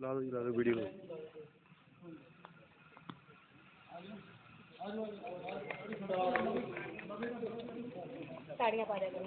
ਲਾ ਦਿਓ ਜੀ ਲਾ ਦਿਓ ਵੀਡੀਓ ਸਾੜੀਆਂ ਪਾ ਦਿਆ ਕਰੋ।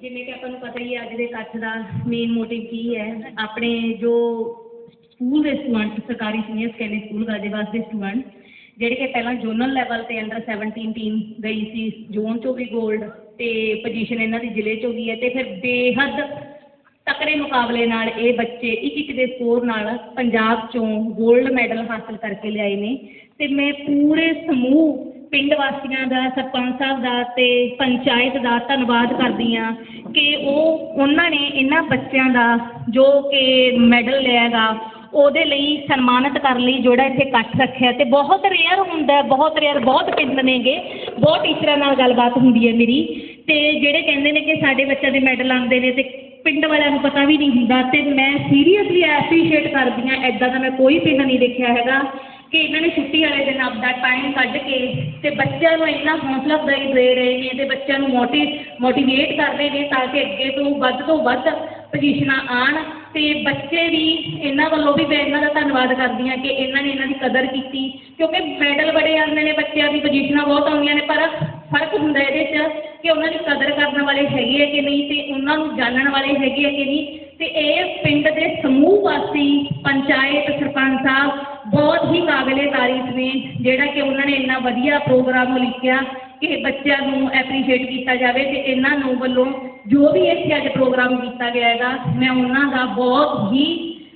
ਜਿਵੇਂ ਕਿ ਆਪਾਂ ਨੂੰ ਪਤਾ ਹੀ ਹੈ ਅੱਜ ਦੇ ਇਕੱਠ ਦਾ ਮੇਨ ਮੋਟਿਵ ਕੀ ਹੈ। ਆਪਣੇ ਜੋ ਸਕੂਲ ਦੇ ਸਟੂਡੈਂਟ ਸਰਕਾਰੀ ਸੀਨੀਅਰ ਸੈਕੰਡਰੀ ਸਕੂਲ ਗਾਜੀਵਾਸ ਦੇ ਸਟੂਡੈਂਟ ਜਿਹੜੇ ਕਿ ਪਹਿਲਾਂ ਜ਼ੋਨਲ ਲੈਵਲ ਤੇ ਅੰਡਰ 17 ਟੀਮ ਗਈ ਸੀ, ਜ਼ੋਨ ਚੋਂ ਵੀ 골ਡ ਤੇ ਪੋਜੀਸ਼ਨ ਇਹਨਾਂ ਦੀ ਜ਼ਿਲ੍ਹੇ ਚੋਂ ਵੀ ਹੈ ਤੇ ਫਿਰ ਬੇਹੱਦ ਤਕੜੇ ਮੁਕਾਬਲੇ ਨਾਲ ਇਹ ਬੱਚੇ ਇੱਕ ਇੱਕ ਦੇ ਸਕੋਰ ਨਾਲ ਪੰਜਾਬ ਚੋਂ 골ਡ ਮੈਡਲ ਹਾਸਲ ਕਰਕੇ ਲਿਆਏ ਨੇ ਤੇ ਮੈਂ ਪੂਰੇ ਸਮੂਹ ਪਿੰਡ ਵਾਸੀਆਂ ਦਾ, ਸਰਪੰਚ ਸਾਹਿਬ ਦਾ ਅਤੇ ਪੰਚਾਇਤ ਦਾ ਧੰਨਵਾਦ ਕਰਦੀ ਹਾਂ ਕਿ ਉਹ, ਉਹਨਾਂ ਨੇ ਇਹਨਾਂ ਬੱਚਿਆਂ ਦਾ ਜੋ ਕਿ ਮੈਡਲ ਲਿਆ ਲਿਆਗਾ, ਉਹਦੇ ਲਈ ਸਨਮਾਨਿਤ ਕਰਨ ਲਈ, ਜਿਹੜਾ ਇੱਥੇ ਇਕੱਠ ਰੱਖਿਆ ਅਤੇ ਬਹੁਤ ਰੇਅਰ ਹੁੰਦਾ, ਬਹੁਤ ਰੇਅਰ ਬਹੁਤ ਪਿੰਡ ਨੇਗੇ, ਬਹੁਤ ਟੀਚਰਾਂ ਨਾਲ ਗੱਲਬਾਤ ਹੁੰਦੀ ਹੈ ਮੇਰੀ ਅਤੇ ਜਿਹੜੇ ਕਹਿੰਦੇ ਨੇ ਕਿ ਸਾਡੇ ਬੱਚਿਆਂ ਦੇ ਮੈਡਲ ਆਉਂਦੇ ਨੇ ਅਤੇ ਪਿੰਡ ਵਾਲਿਆਂ ਨੂੰ ਪਤਾ ਵੀ ਨਹੀਂ ਹੁੰਦਾ ਅਤੇ ਮੈਂ ਸੀਰੀਅਸਲੀ ਐਪਰੀਸ਼ੀਏਟ ਕਰਦੀ ਹਾਂ ਇੱਦਾਂ ਦਾ ਮੈਂ ਕੋਈ ਪਿੰਡ ਨਹੀਂ ਦੇਖਿਆ ਹੈਗਾ। ਕਿ ਇਹਨਾਂ ਨੇ ਛੁੱਟੀ ਵਾਲੇ ਦਿਨ ਆਪਦਾ ਟਾਈਮ ਕੱਢ ਕੇ ਅਤੇ ਬੱਚਿਆਂ ਨੂੰ ਇੰਨਾ ਹੌਸਲਾ ਅਫਜ਼ਾਈ ਦੇ ਰਹੇ ਨੇ ਅਤੇ ਬੱਚਿਆਂ ਨੂੰ ਮੋਟੀ ਮੋਟੀਵੇਟ ਕਰ ਰਹੇ ਨੇ ਤਾਂ ਕਿ ਅੱਗੇ ਤੋਂ ਵੱਧ ਤੋਂ ਵੱਧ ਪੁਜੀਸ਼ਨਾਂ ਆਉਣ ਅਤੇ ਬੱਚੇ ਵੀ ਇਹਨਾਂ ਵੱਲੋਂ ਵੀ ਮੈਂ ਇਹਨਾਂ ਦਾ ਧੰਨਵਾਦ ਕਰਦੀ ਹਾਂ ਕਿ ਇਹਨਾਂ ਨੇ ਇਹਨਾਂ ਦੀ ਕਦਰ ਕੀਤੀ, ਕਿਉਂਕਿ ਮੈਡਲ ਬੜੇ ਆਉਂਦੇ ਨੇ ਬੱਚਿਆਂ ਦੀ ਪੁਜੀਸ਼ਨਾਂ ਬਹੁਤ ਆਉਂਦੀਆਂ ਨੇ, ਪਰ ਫ਼ਰਕ ਹੁੰਦਾ ਇਹਦੇ 'ਚ ਕਿ ਉਹਨਾਂ ਦੀ ਕਦਰ ਕਰਨ ਵਾਲੇ ਹੈਗੇ ਆ ਕਿ ਨਹੀਂ ਅਤੇ ਉਹਨਾਂ ਨੂੰ ਜਾਣਨ ਵਾਲੇ ਹੈਗੇ ਆ ਕਿ ਨਹੀਂ ਤੇ ਇਹ ਪਿੰਡ ਦੇ ਸਮੂਹ ਵਾਸੀ ਪੰਚਾਇਤ ਸਰਪੰਚ ਸਾਹਿਬ ਬਹੁਤ ਹੀ ਕਾਬਲੇ ਤਾਰੀਫ ਨੇ, ਜਿਹੜਾ ਕਿ ਉਹਨਾਂ ਨੇ ਇੰਨਾ ਵਧੀਆ ਪ੍ਰੋਗਰਾਮ ਲਿਖਿਆ ਕਿ ਬੱਚਿਆਂ ਨੂੰ ਐਪਰੀਸ਼ੀਏਟ ਕੀਤਾ ਜਾਵੇ ਤੇ ਇਹਨਾਂ ਨੂੰ ਵੱਲੋਂ ਜੋ ਵੀ ਇੱਥੇ ਅੱਜ ਪ੍ਰੋਗਰਾਮ ਕੀਤਾ ਗਿਆ ਹੈਗਾ, ਮੈਂ ਉਹਨਾਂ ਦਾ ਬਹੁਤ ਹੀ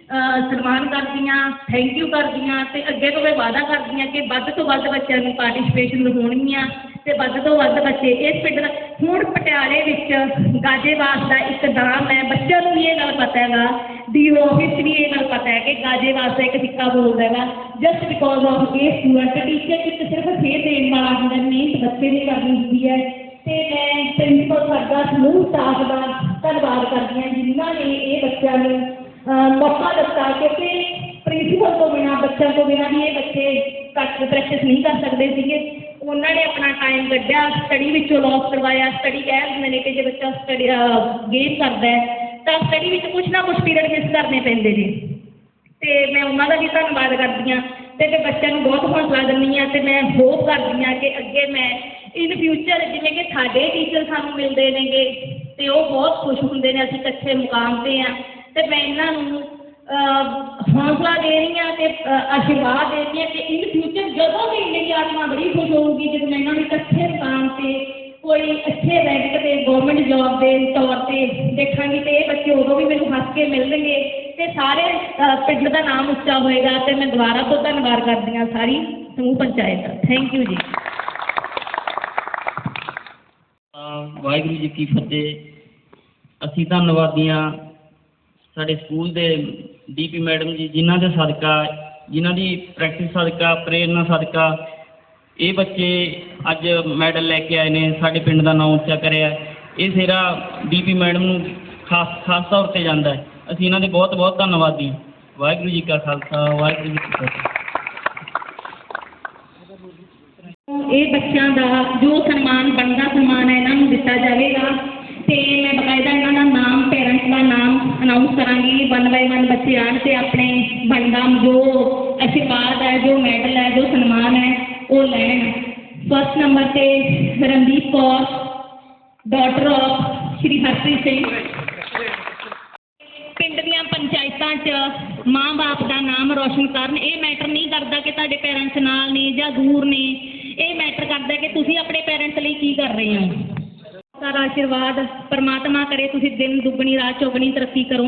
ਸਨਮਾਨ ਕਰਦੀ ਹਾਂ ਥੈਂਕ ਯੂ ਕਰਦੀ ਹਾਂ ਅਤੇ ਅੱਗੇ ਤੋਂ ਮੈਂ ਵਾਅਦਾ ਕਰਦੀ ਹਾਂ ਕਿ ਵੱਧ ਤੋਂ ਵੱਧ ਬੱਚਿਆਂ ਨੂੰ ਪਾਰਟੀਸਪੇਸ਼ਨ ਹੋਣਗੀਆਂ ਤੇ ਵੱਧ ਤੋਂ ਵੱਧ ਬੱਚੇ ਇਸ ਪਿੰਡ ਦਾ ਹੁਣ ਪਟਿਆਲੇ ਵਿੱਚ ਗਾਜੇਵਾਸ ਦਾ ਇੱਕ ਨਾਮ ਹੈ। ਬੱਚਿਆਂ ਨੂੰ ਵੀ ਇਹ ਗੱਲ ਪਤਾ ਹੈਗਾ। ਡੀਓ ਆਫਿਸ ਵੀ ਇਹ ਗੱਲ ਪਤਾ ਹੈ ਕਿ ਗਾਜੇਵਾਸ ਦਾ ਇੱਕ ਸਿੱਕਾ ਬੋਲਦਾ ਹੈਗਾ। ਜਸਟ ਬਿਕੋਜ਼ ਆਫ ਇਹ ਸਟੂਡੈਂਟ ਟੀਚਰ ਇੱਕ ਸਿਰਫ ਫੇਰ ਦੇਣ ਵਾਲਾ ਹੁੰਦਾ ਮਿਹਨਤ ਬੱਚੇ ਨੇ ਕਰਨੀ ਹੁੰਦੀ ਹੈ। ਤੇ ਮੈਂ ਪ੍ਰਿੰਸੀਪਲ ਸਰ ਦਾ ਸਮੂਹ ਸਟਾਫ ਦਾ ਧੰਨਵਾਦ ਕਰਦੀ ਹਾਂ ਜਿਨ੍ਹਾਂ ਨੇ ਇਹ ਬੱਚਿਆਂ ਨੂੰ, ਅਹ, ਮੌਕਾ ਦਿੱਤਾ ਕਿਉਂਕਿ ਪ੍ਰਿੰਸੀਪਲ ਤੋਂ ਬਿਨਾਂ, ਬੱਚਿਆਂ ਤੋਂ ਬਿਨਾਂ ਵੀ ਇਹ ਬੱਚੇ ਘੱਟ ਪ੍ਰੈਕਟਿਸ ਨਹੀਂ ਕਰ ਸਕਦੇ ਸੀਗੇ। ਉਹਨਾਂ ਨੇ ਆਪਣਾ ਟਾਈਮ ਕੱਢਿਆ ਸਟੱਡੀ ਵਿੱਚੋਂ ਲੌਸ ਕਰਵਾਇਆ ਸਟੱਡੀ ਕਹਿ ਦਿੰਦੇ ਨੇ ਕਿ ਜੇ ਬੱਚਾ ਸਟੱਡੀ ਗੇਮ ਕਰਦਾ ਤਾਂ ਸਟੱਡੀ ਵਿੱਚ ਕੁਛ ਨਾ ਕੁਛ ਪੀਰੀਅਡ ਮਿਸ ਕਰਨੇ ਪੈਂਦੇ ਨੇ। ਅਤੇ ਮੈਂ ਉਹਨਾਂ ਦਾ ਵੀ ਧੰਨਵਾਦ ਕਰਦੀ ਹਾਂ ਅਤੇ ਤੇ ਬੱਚਿਆਂ ਨੂੰ ਬਹੁਤ ਹੌਸਲਾ ਦਿੰਦੀ ਹਾਂ ਅਤੇ ਮੈਂ ਹੋਪ ਕਰਦੀ ਹਾਂ ਕਿ ਅੱਗੇ ਮੈਂ ਇਨ ਫਿਊਚਰ ਜਿਵੇਂ ਕਿ ਸਾਡੇ ਟੀਚਰ ਸਾਨੂੰ ਮਿਲਦੇ ਨੇਗੇ ਅਤੇ ਉਹ ਬਹੁਤ ਖੁਸ਼ ਹੁੰਦੇ ਨੇ, ਅਸੀਂ ਇਕੱਠੇ ਮੁਕਾਮ ਤੇ ਹਾਂ ਅਤੇ ਮੈਂ ਇਹਨਾਂ ਨੂੰ ਹੌਸਲਾ ਦੇ ਰਹੀ ਹਾਂ ਤੇ ਆਸ਼ੀਰਵਾਦ ਦੇ ਰਹੀ ਹਾਂ ਕਿ ਇਨ ਫਿਊਚਰ ਜਦੋਂ ਵੀ ਮੇਰੀ ਆਤਮਾ ਬੜੀ ਖੁਸ਼ ਹੋਊਗੀ ਜਦੋਂ ਮੈਂ ਇਹਨਾਂ ਨੂੰ ਇਕੱਠੇ ਮੁਕਾਮ ਤੇ ਕੋਈ ਅੱਛੇ ਰੈਂਕ ਤੇ ਗਵਰਨਮੈਂਟ ਜੌਬ ਦੇ ਤੌਰ ਤੇ ਦੇਖਾਂਗੀ ਤੇ ਇਹ ਬੱਚੇ ਉਦੋਂ ਵੀ ਮੈਨੂੰ ਹੱਸ ਕੇ ਮਿਲਣਗੇ ਅਤੇ ਸਾਰੇ ਪਿੰਡ ਦਾ ਨਾਮ ਉੱਚਾ ਹੋਏਗਾ ਅਤੇ ਮੈਂ ਦੁਬਾਰਾ ਤੋਂ ਧੰਨਵਾਦ ਕਰਦੀ ਹਾਂ ਸਾਰੀ ਸਮੂਹ ਪੰਚਾਇਤ ਦਾ। ਥੈਂਕ ਯੂ ਜੀ। ਵਾਹਿਗੁਰੂ ਜੀ ਕੀ ਫਤਿਹ। ਅਸੀਂ ਧੰਨਵਾਦੀ ਹਾਂ ਸਾਡੇ ਸਕੂਲ ਦੇ ਡੀ ਪੀ ਮੈਡਮ ਜੀ, ਜਿਨ੍ਹਾਂ ਦੇ ਸਦਕਾ, ਜਿਨ੍ਹਾਂ ਦੀ ਪ੍ਰੈਕਟਿਸ ਸਦਕਾ, ਪ੍ਰੇਰਨਾ ਸਦਕਾ, ਇਹ ਬੱਚੇ ਅੱਜ ਮੈਡਲ ਲੈ ਕੇ ਆਏ ਨੇ, ਸਾਡੇ ਪਿੰਡ ਦਾ ਨਾਮ ਉੱਚਾ ਕਰਿਆ। ਇਹ ਸਿਹਰਾ ਡੀ ਪੀ ਮੈਡਮ ਨੂੰ ਖਾਸ ਖਾਸ ਤੌਰ ਤੇ ਜਾਂਦਾ ਹੈ। ਅਸੀਂ ਇਹਨਾਂ ਦੇ ਬਹੁਤ ਬਹੁਤ ਧੰਨਵਾਦੀ ਹਾਂ। ਵਾਹਿਗੁਰੂ ਜੀ ਕਾ ਖਾਲਸਾ, ਵਾਹਿਗੁਰੂ ਜੀ ਕੀ ਫਤਿਹ। ਇਹ ਬੱਚਿਆਂ ਦਾ ਜੋ ਸਨਮਾਨ, ਬਣਦਾ ਸਨਮਾਨ ਹੈ, ਇਹਨਾਂ ਨੂੰ ਦਿੱਤਾ ਜਾਵੇਗਾ। ਤੇ ਕਰਾਂਗੀ ਵਨ ਬਾਈ ਵਨ ਬੱਚੇ ਆਣ ਤੇ ਆਪਣੇ ਬਣਦਾ ਜੋ ਆਸ਼ੀਰਵਾਦ ਹੈ, ਜੋ ਮੈਡਲ ਹੈ, ਜੋ ਸਨਮਾਨ ਹੈ, ਉਹ ਲੈਣ। ਫਸਟ ਨੰਬਰ ਤੇ ਰਣਦੀਪ ਕੌਰ ਡਾਟਰ ਆਫ ਸ਼੍ਰੀ ਹਰਪ੍ਰੀਤ ਸਿੰਘ। ਪਿੰਡ ਦੀਆਂ ਪੰਚਾਇਤਾਂ 'ਚ ਮਾਂ-ਬਾਪ ਦਾ ਨਾਮ ਰੌਸ਼ਨ ਕਰਨ। ਇਹ ਮੈਟਰ ਨਹੀਂ ਕਰਦਾ ਕਿ ਤੁਹਾਡੇ ਪੇਰੈਂਟਸ ਨਾਲ ਨੇ ਜਾਂ ਦੂਰ ਨੇ। ਇਹ ਮੈਟਰ ਕਰਦਾ ਕਿ ਤੁਸੀਂ ਆਪਣੇ ਪੇਰੈਂਟਸ ਲਈ ਕੀ ਕਰ ਰਹੇ ਹੋ। ਸਾਰਾ ਆਸ਼ੀਰਵਾਦ ਪਰਮਾਤਮਾ ਕਰੇ, ਤੁਸੀਂ ਦਿਨ ਦੁੱਗਣੀ, ਰਾਤ ਚੌਗਣੀ ਤਰੱਕੀ ਕਰੋ।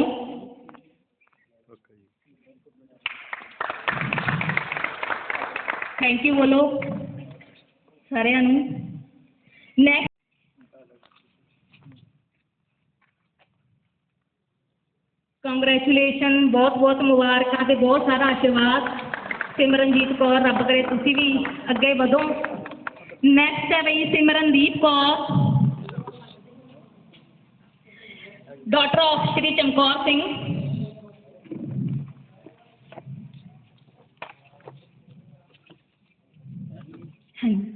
ਥੈਂਕ ਯੂ ਬੋਲੋ ਸਾਰਿਆਂ ਨੂੰ। ਨੈਕਸਟ ਕੰਗ੍ਰੈਚੁਲੇਸ਼ਨ ਬਹੁਤ ਬਹੁਤ ਮੁਬਾਰਕਾਂ ਤੇ ਬਹੁਤ ਸਾਰਾ ਆਸ਼ੀਰਵਾਦ। ਸਿਮਰਨਜੀਤ ਕੌਰ, ਰੱਬ ਕਰੇ ਤੁਸੀਂ ਵੀ ਅੱਗੇ ਵਧੋ। ਨੈਕਸਟ ਹੈ ਬਈ ਸਿਮਰਨਦੀਪ ਕੌਰ। ਡਾਟਰ ਆਫ ਸ਼੍ਰੀ ਚਮਕੌਰ ਸਿੰਘ ਹਾਂਜੀ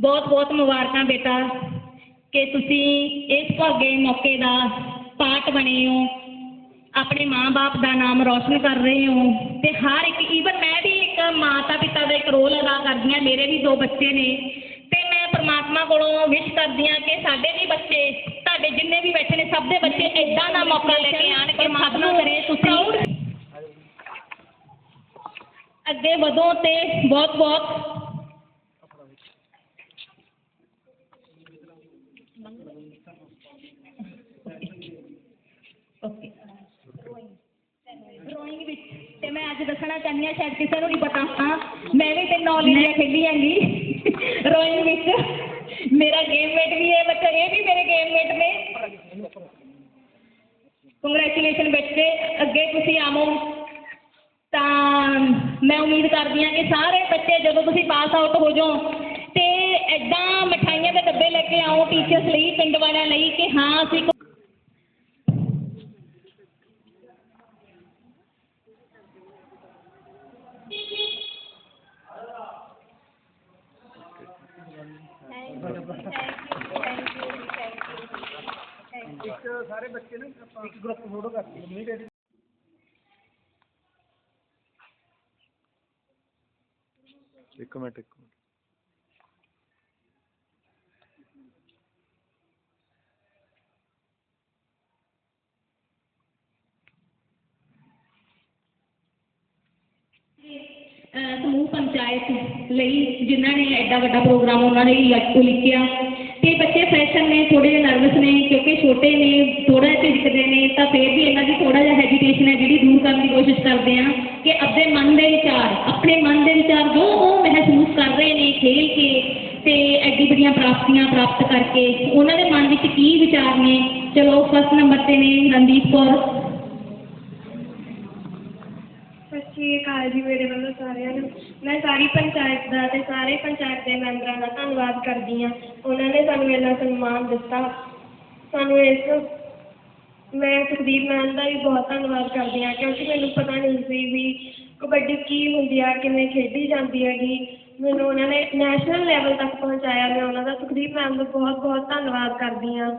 ਬਹੁਤ ਬਹੁਤ ਮੁਬਾਰਕਾਂ ਬੇਟਾ, ਕਿ ਤੁਸੀਂ ਇਸ ਭਾਗੇ ਮੌਕੇ ਦਾ ਪਾਰਟ ਬਣੇ ਹੋ। ਆਪਣੇ ਮਾਂ-ਬਾਪ ਦਾ ਨਾਮ ਰੌਸ਼ਨ ਕਰ ਰਹੇ ਹੋ। ਤੇ ਹਰ ਇੱਕ ਈਵਨ ਮੈਂ ਵੀ ਇੱਕ ਮਾਤਾ ਪਿਤਾ ਦਾ ਇੱਕ ਰੋਲ ਅਦਾ ਕਰਦੀ ਹਾਂ। ਮੇਰੇ ਵੀ ਦੋ ਬੱਚੇ ਨੇ। ਤੇ ਮੈਂ ਪਰਮਾਤਮਾ ਕੋਲੋਂ ਵਿਸ਼ ਕਰਦੀ ਹਾਂ ਕਿ ਸਾਡੇ ਵੀ ਬੱਚੇ ਤੁਹਾਡੇ ਜਿੰਨੇ ਵੀ ਬੈਠੇ ਨੇ ਸਭ ਦੇ ਬੱਚੇ ਐਦਾਂ ਦਾ ਮੌਕਾ ਲੈ ਕੇ ਆਣ ਕਿ ਸਭ ਨੂੰ ਕਰੇ ਤੁਸੀਂ। ਅੱਗੇ ਵਧੋ ਤੇ ਬਹੁਤ ਬਹੁਤ। ਡਰਾਇੰਗ ਵਿੱਚ ਤੇ ਮੈਂ ਅੱਜ ਦੱਸਣਾ ਚਾਹੁੰਦੀ ਹਾਂ ਸ਼ਾਇਦ ਕਿਸੇ ਨੂੰ ਨਹੀਂ ਪਤਾ। ਹਾਂ ਮੈਂ ਵੀ ਤੇ ਨੌਲੇਜ ਖੇਡੀ ਜਾਂਗੀ ਡਰਾਇੰਗ ਵਿੱਚ ਮੇਰਾ ਗੇਮਮੇਟ ਵੀ ਹੈ ਬੱਚਾ ਇਹ ਵੀ ਮੇਰੇ ਗੇਮਮੇਟ ਨੇ ਕੰਗਰੈਚੂਲੇਸ਼ਨ ਬੱਚੇ। ਅੱਗੇ ਤੁਸੀਂ ਆਵੋ। ਤਾਂ ਮੈਂ ਉਮੀਦ ਕਰਦੀ ਹਾਂ ਕਿ ਸਾਰੇ ਬੱਚੇ ਜਦੋਂ ਤੁਸੀਂ ਪਾਸ ਆਊਟ ਹੋ ਜਾਓ ਤੇ ਇੱਦਾਂ ਮਿਠਾਈਆਂ ਦੇ ਡੱਬੇ ਲੈ ਕੇ ਆਓ ਟੀਚਰਸ ਲਈ, ਪਿੰਡ ਵਾਲਿਆਂ ਲਈ ਕਿ ਹਾਂ, ਅਸੀਂ ਇੱਕ ਮਿੰਟ ਇੱਕ ਮਿੰਟ ਅਹ ਸਮੂਹ ਪੰਚਾਇਤ ਲਈ ਜਿਨ੍ਹਾਂ ਨੇ ਐਡਾ ਵੱਡਾ ਪ੍ਰੋਗਰਾਮ ਉਹਨਾਂ ਨੇ ਲਿਖ- ਲਿਖਿਆ। ਤੇ ਬੱਚੇ ਫਰੈਸ਼ਰ ਨੇ ਥੋੜੇ ਛੋਟੇ ਨੇ ਥੋੜਾ ਜਿਹਾ ਝਿਜਕਦੇ ਨੇ, ਤਾਂ ਫਿਰ ਵੀ ਇਹਨਾਂ ਦੀ ਥੋੜਾ ਜਿਹਾ ਹੈਜੀਟੇਸ਼ਨ ਹੈ ਜਿਹੜੀ ਦੂਰ ਕਰਨ ਦੀ ਕੋਸ਼ਿਸ਼ ਕਰਦੇ ਆ ਕਿ ਆਪਣੇ ਮਨ ਦੇ ਵਿਚਾਰ, ਆਪਣੇ ਮਨ ਦੇ ਵਿਚਾਰ ਜੋ ਉਹ ਮਹਿਸੂਸ ਕਰ ਰਹੇ ਨੇ ਖੇਲ ਕੇ ਤੇ ਐਡੀ ਵੱਡੀਆਂ ਪ੍ਰਾਪਤੀਆਂ ਪ੍ਰਾਪਤ ਕਰਕੇ, ਉਹਨਾਂ ਦੇ ਮਨ ਵਿੱਚ ਕੀ ਵਿਚਾਰ ਨੇ? ਚਲੋ ਫਸਟ ਨੰਬਰ ਤੇ ਨੇ ਰਣਦੀਪ ਕੌਰ। ਸਤਿ ਸ਼੍ਰੀ ਅਕਾਲ ਜੀ ਮੇਰੇ ਵੱਲੋਂ ਸਾਰਿਆਂ ਨੂੰ। ਮੈਂ ਸਾਰੀ ਪੰਚਾਇਤ ਦਾ ਤੇ ਸਾਰੇ ਪੰਚਾਇਤ ਦੇ ਮੈਂਬਰਾਂ ਦਾ ਧੰਨਵਾਦ ਕਰਦੀ ਹਾਂ। ਉਹਨਾਂ ਨੇ ਸਾਨੂੰ ਇੰਨਾ ਸਨਮਾਨ ਦਿੱਤਾ। ਸਾਨੂੰ ਇਸ ਮੈਂ ਸੁਖਦੀਪ ਮੈਮ ਦਾ ਵੀ ਬਹੁਤ ਧੰਨਵਾਦ ਕਰਦੀ ਹਾਂ, ਕਿਉਂਕਿ ਮੈਨੂੰ ਪਤਾ ਨਹੀਂ ਸੀ ਵੀ ਕਬੱਡੀ ਕੀ ਹੁੰਦੀ ਆ, ਕਿਵੇਂ ਖੇਡੀ ਜਾਂਦੀ ਹੈਗੀ। ਮੈਨੂੰ ਉਹਨਾਂ ਨੇ ਨੈਸ਼ਨਲ ਲੈਵਲ ਤੱਕ ਪਹੁੰਚਾਇਆ, ਮੈਂ ਉਹਨਾਂ ਦਾ ਸੁਖਦੀਪ ਮੈਮ ਦਾ ਬਹੁਤ ਬਹੁਤ ਧੰਨਵਾਦ ਕਰਦੀ ਹਾਂ।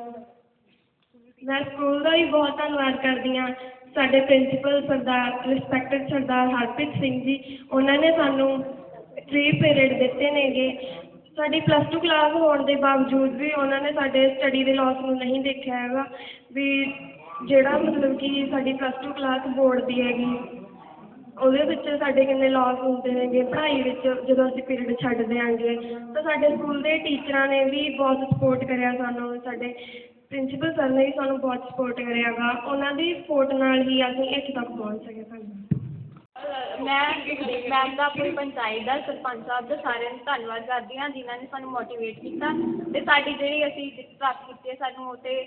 ਮੈਂ ਸਕੂਲ ਦਾ ਵੀ ਬਹੁਤ ਧੰਨਵਾਦ ਕਰਦੀ ਹਾਂ। ਸਾਡੇ ਪ੍ਰਿੰਸੀਪਲ ਸਰਦਾਰ ਰਿਸਪੈਕਟਡ ਸਰਦਾਰ ਹਰਪ੍ਰੀਤ ਸਿੰਘ ਜੀ, ਉਹਨਾਂ ਨੇ ਸਾਨੂੰ ਫ੍ਰੀ ਪੀਰੀਅਡ ਦਿੱਤੇ ਨੇਗੇ। ਸਾਡੀ ਪਲੱਸ ਟੂ ਕਲਾਸ ਹੋਣ ਦੇ ਬਾਵਜੂਦ ਵੀ ਉਹਨਾਂ ਨੇ ਸਾਡੇ ਸਟੱਡੀ ਦੇ ਲੋਸ ਨੂੰ ਨਹੀਂ ਦੇਖਿਆ ਹੈਗਾ, ਵੀ ਜਿਹੜਾ ਮਤਲਬ ਕਿ ਸਾਡੀ ਪਲੱਸ ਟੂ ਕਲਾਸ ਬੋਰਡ ਦੀ ਹੈਗੀ, ਉਹਦੇ ਵਿੱਚ ਸਾਡੇ ਕਿੰਨੇ ਲੋਸ ਹੁੰਦੇ ਨੇਗੇ ਪੜ੍ਹਾਈ ਵਿੱਚ ਜਦੋਂ ਅਸੀਂ ਪੀਰੀਅਡ ਛੱਡ ਦਿਆਂਗੇ ਤਾਂ ਸਾਡੇ ਸਕੂਲ ਦੇ ਟੀਚਰਾਂ ਨੇ ਵੀ ਬਹੁਤ ਸਪੋਰਟ ਕਰਿਆ ਸਾਨੂੰ, ਸਾਡੇ ਪ੍ਰਿੰਸੀਪਲ ਸਰ ਨੇ ਵੀ ਸਾਨੂੰ ਬਹੁਤ ਸਪੋਰਟ ਕਰਿਆ ਕਰਿਆਗਾ ਉਹਨਾਂ ਦੀ ਸਪੋਰਟ ਨਾਲ ਹੀ ਅਸੀਂ ਇੱਥੇ ਤੱਕ ਪਹੁੰਚ ਸਕੇ ਧੰਨਵਾਦ ਮੈਂ ਮੈਮ ਦਾ ਆਪਣੀ ਪੰਚਾਇਤ ਦਾ ਸਰਪੰਚ ਸਾਹਿਬ ਦਾ ਸਾਰਿਆਂ ਨੂੰ ਧੰਨਵਾਦ ਕਰਦੀ ਹਾਂ, ਜਿਨ੍ਹਾਂ ਨੇ ਸਾਨੂੰ ਮੋਟੀਵੇਟ ਕੀਤਾ ਅਤੇ ਸਾਡੀ ਜਿਹੜੀ ਅਸੀਂ ਜਿੱਤ ਪ੍ਰਾਪਤ ਕੀਤੀ ਹੈ, ਸਾਨੂੰ ਉਹ 'ਤੇ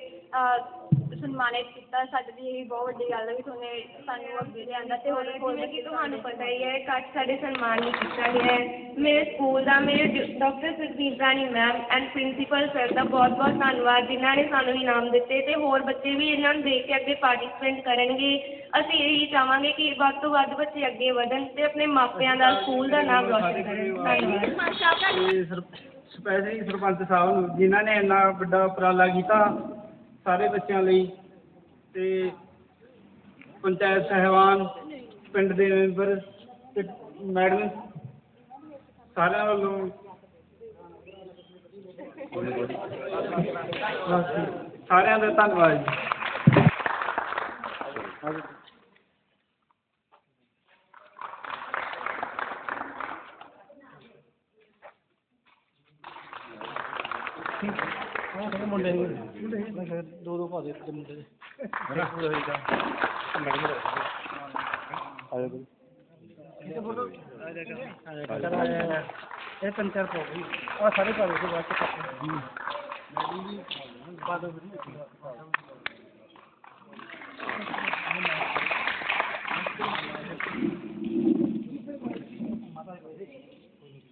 ਸਨਮਾਨਿਤ ਕੀਤਾ ਸਾਡੇ ਲਈ ਇਹ ਬਹੁਤ ਵੱਡੀ ਗੱਲ ਹੈ ਵੀ ਤੁਹਾਨੇ ਸਾਨੂੰ ਅੱਗੇ ਲਿਆਂਦਾ ਤੇ ਹੋਰ ਹੋਰ ਜਿਵੇਂ ਕਿ ਤੁਹਾਨੂੰ ਪਤਾ ਹੀ ਹੈ ਕੱਟ ਸਾਡੇ ਸਨਮਾਨ ਨਹੀਂ ਕੀਤਾ ਗਿਆ ਹੈ। ਮੇਰੇ ਸਕੂਲ ਦਾ ਮੇਰੇ doctor Sukhdeep Rani ma'am and principal sir ਦਾ ਬਹੁਤ ਬਹੁਤ ਧੰਨਵਾਦ ਜਿਨ੍ਹਾਂ ਨੇ ਸਾਨੂੰ ਇਨਾਮ ਦਿੱਤੇ ਤੇ ਹੋਰ ਬੱਚੇ ਵੀ ਇਹਨਾਂ ਨੂੰ ਦੇਖ ਕੇ ਅੱਗੇ ਪਾਰਟਿਸਿਪੇਟ ਕਰਨਗੇ। ਅਸੀਂ ਇਹੀ ਚਾਹਾਂਗੇ ਕਿ ਵੱਧ ਤੋਂ ਵੱਧ ਬੱਚੇ ਅੱਗੇ ਵਧਣ ਤੇ ਆਪਣੇ ਮਾਪਿਆਂ ਦਾ ਸਕੂਲ ਦਾ ਨਾਮ ਰੋਸ਼ਨ ਕਰਨ। ਧੰਨਵਾਦ। ਸਪੈਸ਼ਲੀ ਸਰਪੰਚ ਸਾਹਿਬ ਨੂੰ ਜਿਨ੍ਹਾਂ ਨੇ ਇੰਨਾ ਵੱਡਾ ਉਪਰਾਲਾ ਕੀਤਾ ਸਾਰੇ ਬੱਚਿਆਂ ਲਈ ਅਤੇ ਪੰਚਾਇਤ ਸਾਹਿਬਾਨ ਪਿੰਡ ਦੇ ਮੈਂਬਰ ਅਤੇ ਮੈਡਮ ਸਾਰਿਆਂ ਵੱਲੋਂ ਬਸ ਜੀ, ਸਾਰਿਆਂ ਦਾ ਧੰਨਵਾਦ ਜੀ। ਮੁੰਡੇ ਦੋ ਦੋ ਪਾ ਦੇ ਇੱਕ ਮੁੰਡੇ ਦੇ। ਆਜੋ ਬਈ। ਇਹ ਪੰਚਾਇਤ ਹੋ ਗਈ ਆ ਸਾਰੇ ਘਰ ਦੇ ਬਾਅਦ ਚ ਆ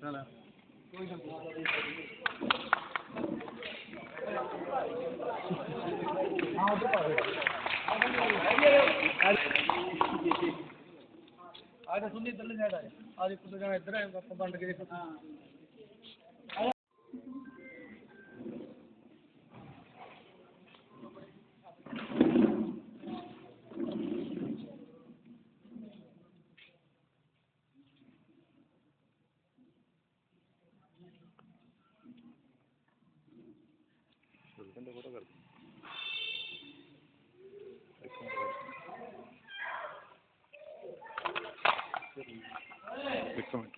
ਜਾ ਸੁਣੀ ਇੱਧਰ ਲੈ ਜਾ ਆ। ਜਾ ਕੁੱਤੇ ਜਾਣਾ ਇੱਧਰ ਆ ਆਪਾਂ ਵੰਡ ਕੇ ਦੇਖੋ ਇੱਕ ਮਿੰਟ